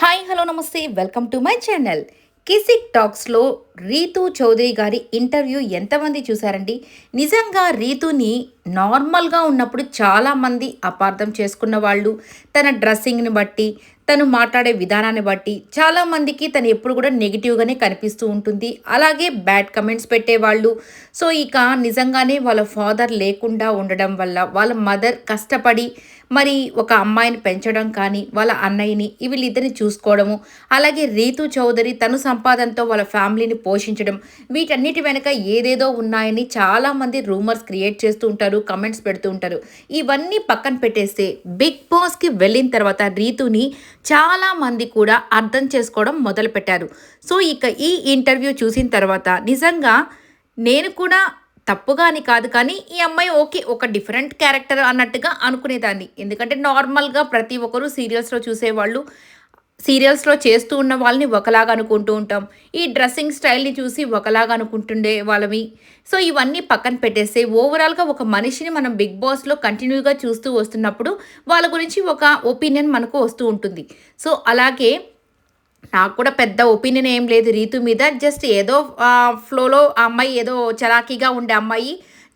Hi hello నమస్తే. Welcome to my channel. Kissik టాక్స్లో Ritu Chowdary గారి interview ఎంతమంది చూసారండి నిజంగా రీతుని నార్మల్గా ఉన్నప్పుడు చాలామంది అపార్థం చేసుకున్న వాళ్ళు తన డ్రెస్సింగ్ని బట్టి తను మాట్లాడే విధానాన్ని బట్టి చాలామందికి తను ఎప్పుడు కూడా నెగిటివ్గానే కనిపిస్తూ ఉంటుంది. అలాగే బ్యాడ్ కమెంట్స్ పెట్టేవాళ్ళు. సో ఇక నిజంగానే వాళ్ళ ఫాదర్ లేకుండా ఉండడం వల్ల వాళ్ళ మదర్ కష్టపడి మరి ఒక అమ్మాయిని పెంచడం కానీ వాళ్ళ అన్నయ్యని వీళ్ళిద్దరిని చూసుకోవడము అలాగే రీతు చౌదరి తను సంపాదనతో వాళ్ళ ఫ్యామిలీని పోషించడం వీటన్నిటి వెనక ఏదేదో ఉన్నాయని చాలామంది రూమర్స్ క్రియేట్ చేస్తూ ఉంటారు. కమెంట్స్ పెడుతూ ఉంటారు. ఇవన్నీ పక్కన పెట్టేస్తే బిగ్ బాస్కి వెళ్ళిన తర్వాత రీతుని చాలామంది కూడా అర్థం చేసుకోవడం మొదలుపెట్టారు. సో ఇక ఈ ఇంటర్వ్యూ చూసిన తర్వాత నిజంగా నేను కూడా తప్పుగా అని కాదు కానీ ఈ అమ్మాయి ఓకే ఒక డిఫరెంట్ క్యారెక్టర్ అన్నట్టుగా అనుకునేదాన్ని. ఎందుకంటే నార్మల్గా ప్రతి ఒక్కరూ సీరియల్స్లో చూసేవాళ్ళు. సీరియల్స్లో చేస్తూ ఉన్న వాళ్ళని ఒకలాగా అనుకుంటూ ఉంటాం. ఈ డ్రెస్సింగ్ స్టైల్ని చూసి ఒకలాగా అనుకుంటుండే వాళ్ళవి సో ఇవన్నీ పక్కన పెట్టేస్తే ఓవరాల్గా ఒక మనిషిని మనం బిగ్ బాస్లో కంటిన్యూగా చూస్తూ వస్తున్నప్పుడు వాళ్ళ గురించి ఒక ఒపీనియన్ మనకు వస్తూ ఉంటుంది. సో అలాగే నాకు కూడా పెద్ద ఒపీనియన్ ఏం లేదు రీతు మీద. జస్ట్ ఏదో ఫ్లోలో ఆ అమ్మాయి ఏదో చలాకీగా ఉండే అమ్మాయి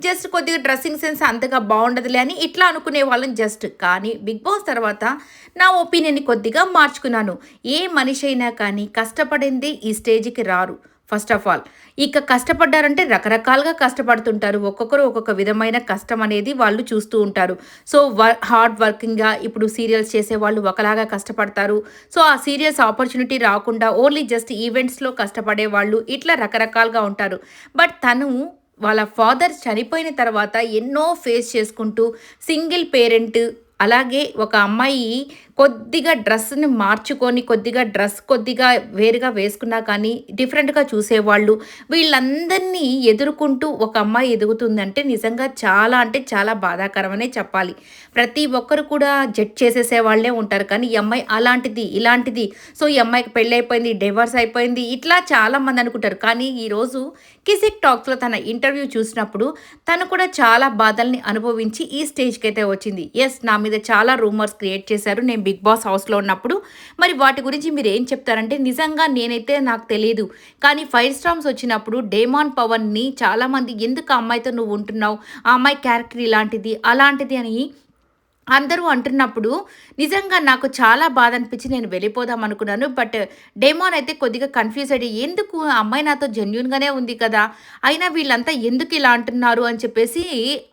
జస్ట్ కొద్దిగా డ్రెస్సింగ్ సెన్స్ అంతగా బాగుండదులే అని ఇట్లా అనుకునే వాళ్ళని జస్ట్. కానీ బిగ్ బాస్ తర్వాత నా ఒపీనియన్ని కొద్దిగా మార్చుకున్నాను. ఏ మనిషి అయినా కానీ కష్టపడింది ఈ స్టేజ్కి రారు. ఫస్ట్ ఆఫ్ ఆల్ ఇక కష్టపడ్డారంటే రకరకాలుగా కష్టపడుతుంటారు. ఒక్కొక్కరు ఒక్కొక్క విధమైన కష్టం అనేది వాళ్ళు చూస్తూ ఉంటారు. సో వర్ హార్డ్ వర్కింగ్గా ఇప్పుడు సీరియల్స్ చేసే వాళ్ళు ఒకలాగా కష్టపడతారు. సో ఆ సీరియల్స్ ఆపర్చునిటీ రాకుండా ఓన్లీ జస్ట్ ఈవెంట్స్లో కష్టపడే వాళ్ళు ఇట్లా రకరకాలుగా ఉంటారు. బట్ తను వాళ్ళ ఫాదర్ చనిపోయిన తర్వాత ఎన్నో ఫేస్ చేసుకుంటూ సింగిల్ పేరెంట్ అలాగే ఒక అమ్మాయి కొద్దిగా డ్రెస్ని మార్చుకొని కొద్దిగా డ్రెస్ కొద్దిగా వేరుగా వేసుకున్నా కానీ డిఫరెంట్గా చూసేవాళ్ళు. వీళ్ళందరినీ ఎదుర్కొంటూ ఒక అమ్మాయి ఎదుగుతుందంటే నిజంగా చాలా అంటే చాలా బాధాకరమనే చెప్పాలి. ప్రతి ఒక్కరు కూడా జడ్జ్ చేసేసే వాళ్ళే ఉంటారు. కానీ ఈ అమ్మాయి అలాంటిది ఇలాంటిది. సో ఈ అమ్మాయికి పెళ్ళి అయిపోయింది డైవర్స్ అయిపోయింది ఇట్లా చాలామంది అనుకుంటారు. కానీ ఈరోజు కిసిక్ టాక్స్లో తన ఇంటర్వ్యూ చూసినప్పుడు తను కూడా చాలా బాధల్ని అనుభవించి ఈ స్టేజ్కి అయితే వచ్చింది. ఎస్ నా మీద చాలా రూమర్స్ క్రియేట్ చేశారు. నేను బిగ్ బాస్ హౌస్లో ఉన్నప్పుడు మరి వాటి గురించి మీరు ఏం చెప్తారంటే నిజంగా నేనైతే నాకు తెలియదు కానీ ఫైవ్ స్టామ్స్ వచ్చినప్పుడు డేమాన్ పవన్ని చాలామంది ఎందుకు ఆ అమ్మాయితో నువ్వు ఉంటున్నావు? ఆ అమ్మాయి క్యారెక్టర్ ఇలాంటిది అలాంటిది అని అందరూ అంటున్నప్పుడు నిజంగా నాకు చాలా బాధ అనిపించి నేను వెళ్ళిపోదాం అనుకున్నాను బట్ డేమోన్ అయితే కొద్దిగా కన్ఫ్యూజ్ అయ్యి ఎందుకు అమ్మాయి నాతో జెన్యున్గానే ఉంది కదా? అయినా వీళ్ళంతా ఎందుకు ఇలా అంటున్నారు? అని చెప్పేసి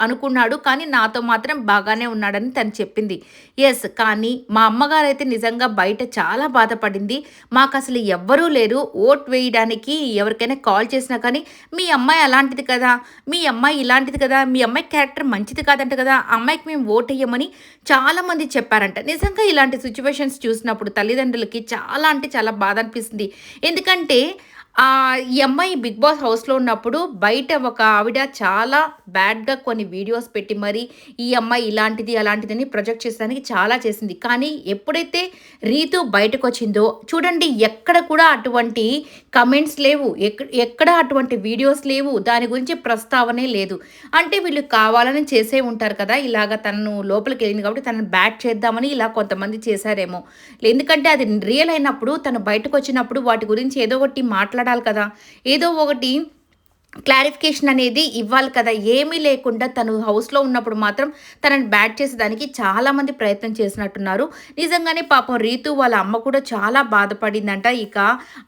అనుకున్నాడు. కానీ నాతో మాత్రం బాగానే ఉన్నాడని తను చెప్పింది. ఎస్ కానీ మా అమ్మగారు అయితే నిజంగా బయట చాలా బాధపడింది. మాకు అసలు ఎవ్వరూ లేరు. ఓట్ వేయడానికి ఎవరికైనా కాల్ చేసినా కానీ మీ అమ్మాయి అలాంటిది కదా? మీ అమ్మాయి ఇలాంటిది కదా? మీ అమ్మాయి క్యారెక్టర్ మంచిది కాదంట కదా? అమ్మాయికి మేము ఓట్ వేయమని చాలామంది చెప్పారంట నిజంగా ఇలాంటి సిచ్యువేషన్స్ చూసినప్పుడు తల్లిదండ్రులకి చాలా అంటే చాలా బాధ అనిపిస్తుంది. ఎందుకంటే ఈ అమ్మాయి బిగ్ బాస్ హౌస్లో ఉన్నప్పుడు బయట ఒక ఆవిడ చాలా బ్యాడ్గా కొన్ని వీడియోస్ పెట్టి మరి ఈ అమ్మాయి ఇలాంటిది అలాంటిదని ప్రొజెక్ట్ చేసడానికి చాలా చేసింది. కానీ ఎప్పుడైతే రీతు బయటకు వచ్చిందో చూడండి ఎక్కడ కూడా అటువంటి కమెంట్స్ లేవు. ఎక్కడ అటువంటి వీడియోస్ లేవు. దాని గురించి ప్రస్తావనే లేదు. అంటే వీళ్ళు కావాలని చేసే ఉంటారు కదా ఇలాగ తనను లోపలికి వెళ్ళింది కాబట్టి తనను బ్యాట్ చేద్దామని ఇలా కొంతమంది చేశారేమో. ఎందుకంటే అది రియల్ అయినప్పుడు తను బయటకు వచ్చినప్పుడు వాటి గురించి ఏదో ఒకటి మాట్లాడు మాట్లాడాలి కదా. ఏదో ఒకటి క్లారిఫికేషన్ అనేది ఇవ్వాలి కదా. ఏమీ లేకుండా తను హౌస్లో ఉన్నప్పుడు మాత్రం తనని బ్యాట్ చేసేదానికి చాలామంది ప్రయత్నం చేసినట్టున్నారు. నిజంగానే పాపం రీతు వాళ్ళ అమ్మ కూడా చాలా బాధపడిందంట. ఇక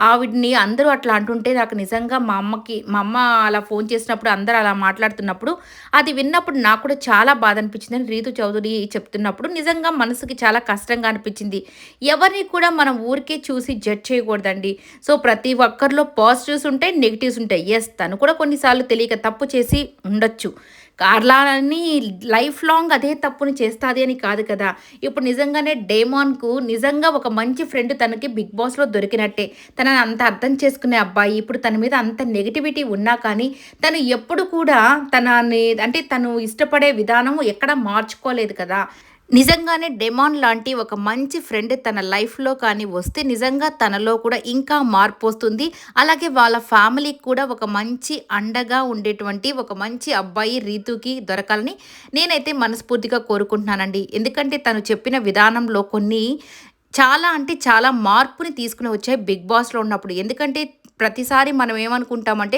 ఆవిడ్ని అందరూ అట్లా అంటుంటే నాకు నిజంగా మా అమ్మకి మా అమ్మ అలా ఫోన్ చేసినప్పుడు అందరూ అలా మాట్లాడుతున్నప్పుడు అది విన్నప్పుడు నాకు కూడా చాలా బాధ అనిపించిందని రీతు చౌదరి చెప్తున్నప్పుడు నిజంగా మనసుకి చాలా కష్టంగా అనిపించింది. ఎవరిని కూడా మనం ఊరికే చూసి జడ్జ్ చేయకూడదండి. సో ప్రతి ఒక్కరిలో పాజిటివ్స్ ఉంటాయి నెగిటివ్స్ ఉంటాయి. ఎస్ తను కూడా కూడా కొన్నిసార్లు తెలియక తప్పు చేసి ఉండొచ్చు. కార్లాని లైఫ్ లాంగ్ అదే తప్పుని చేస్తుంది అని కాదు కదా. ఇప్పుడు నిజంగానే డేమాన్కు నిజంగా ఒక మంచి ఫ్రెండ్ తనకి బిగ్ బాస్లో దొరికినట్టే. తనని అంత అర్థం చేసుకునే అబ్బాయి ఇప్పుడు తన మీద అంత నెగిటివిటీ ఉన్నా కానీ తను ఎప్పుడు కూడా తనని అంటే తను ఇష్టపడే విధానం ఎక్కడ మార్చుకోలేదు కదా. నిజంగానే డెమాన్ లాంటి ఒక మంచి ఫ్రెండ్ తన లైఫ్లో కానీ వస్తే నిజంగా తనలో కూడా ఇంకా మార్పు వస్తుంది. అలాగే వాళ్ళ ఫ్యామిలీకి కూడా ఒక మంచి అండగా ఉండేటువంటి ఒక మంచి అబ్బాయి రీతుకి దొరకాలని నేనైతే మనస్ఫూర్తిగా కోరుకుంటున్నానండి. ఎందుకంటే తను చెప్పిన విధానంలో కొన్ని చాలా అంటే చాలా మార్పుని తీసుకుని వచ్చాయి బిగ్ బాస్లో ఉన్నప్పుడు. ఎందుకంటే ప్రతిసారి మనం ఏమనుకుంటామంటే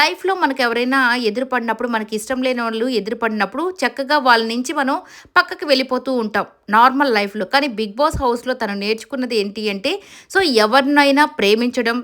లైఫ్లో మనకు ఎవరైనా ఎదురుపడినప్పుడు మనకి ఇష్టం లేని వాళ్ళు ఎదురుపడినప్పుడు చక్కగా వాళ్ళ నుంచి మనం పక్కకి వెళ్ళిపోతూ ఉంటాం నార్మల్ లైఫ్లో. కానీ బిగ్ బాస్ హౌస్లో తను నేర్చుకున్నది ఏంటి అంటే సో ఎవరినైనా ప్రేమించడం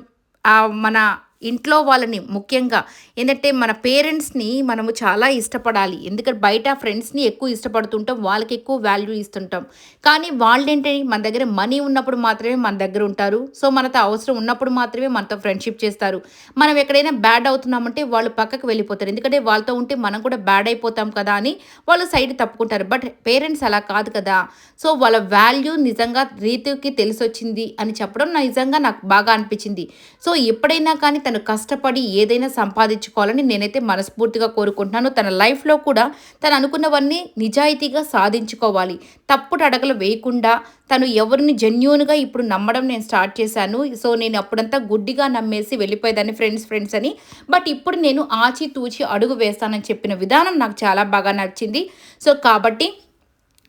మన ఇంట్లో వాళ్ళని ముఖ్యంగా ఏంటంటే మన పేరెంట్స్ని మనము చాలా ఇష్టపడాలి. ఎందుకంటే బయట ఫ్రెండ్స్ని ఎక్కువ ఇష్టపడుతుంటాం వాళ్ళకి ఎక్కువ వాల్యూ ఇస్తుంటాం. కానీ వాళ్ళేంటి మన దగ్గర మనీ ఉన్నప్పుడు మాత్రమే మన దగ్గర ఉంటారు. సో మనతో అవసరం ఉన్నప్పుడు మాత్రమే మనతో ఫ్రెండ్షిప్ చేస్తారు. మనం ఎక్కడైనా బ్యాడ్ అవుతున్నామంటే వాళ్ళు పక్కకు వెళ్ళిపోతారు. ఎందుకంటే వాళ్ళతో ఉంటే మనం కూడా బ్యాడ్ అయిపోతాం కదా అని వాళ్ళు సైడ్ తప్పుకుంటారు. బట్ పేరెంట్స్ అలా కాదు కదా. సో వాళ్ళ వాల్యూ నిజంగా రీతికి తెలిసొచ్చింది అని చెప్పడం నిజంగా నాకు బాగా అనిపించింది. సో ఎప్పుడైనా కానీ తను కష్టపడి ఏదైనా సంపాదించుకోవాలని నేనైతే మనస్ఫూర్తిగా కోరుకుంటున్నాను. తన లైఫ్లో కూడా తను అనుకున్నవన్నీ నిజాయితీగా సాధించుకోవాలి. తప్పుడు అడగలు వేయకుండా తను ఎవరిని జెన్యున్గా ఇప్పుడు నమ్మడం నేను స్టార్ట్ చేశాను. సో నేను అప్పుడంతా గుడ్డిగా నమ్మేసి వెళ్ళిపోయేదాన్ని ఫ్రెండ్స్ ఫ్రెండ్స్ అని. బట్ ఇప్పుడు నేను ఆచి తూచి అడుగు వేస్తానని చెప్పిన విధానం నాకు చాలా బాగా నచ్చింది. సో కాబట్టి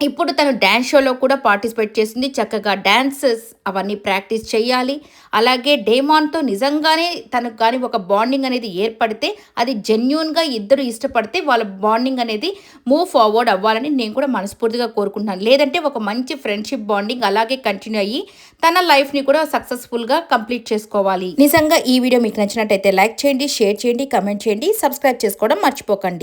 ఇప్పుడు తను డ్యాన్స్ షోలో కూడా పార్టిసిపేట్ చేసింది. చక్కగా డ్యాన్సెస్ అవన్నీ ప్రాక్టీస్ చేయాలి. అలాగే డేమాన్తో నిజంగానే తనకు కానీ ఒక బాండింగ్ అనేది ఏర్పడితే అది జెన్యున్గా ఇద్దరు ఇష్టపడితే వాళ్ళ బాండింగ్ అనేది మూవ్ ఫార్వర్డ్ అవ్వాలని నేను కూడా మనస్ఫూర్తిగా కోరుకుంటున్నాను. లేదంటే ఒక మంచి ఫ్రెండ్షిప్ బాండింగ్ అలాగే కంటిన్యూ అయ్యి తన లైఫ్ని కూడా సక్సెస్ఫుల్గా కంప్లీట్ చేసుకోవాలి. నిజంగా ఈ వీడియో మీకు నచ్చినట్టయితే లైక్ చేయండి షేర్ చేయండి కమెంట్ చేయండి సబ్స్క్రైబ్ చేసుకోవడం మర్చిపోకండి.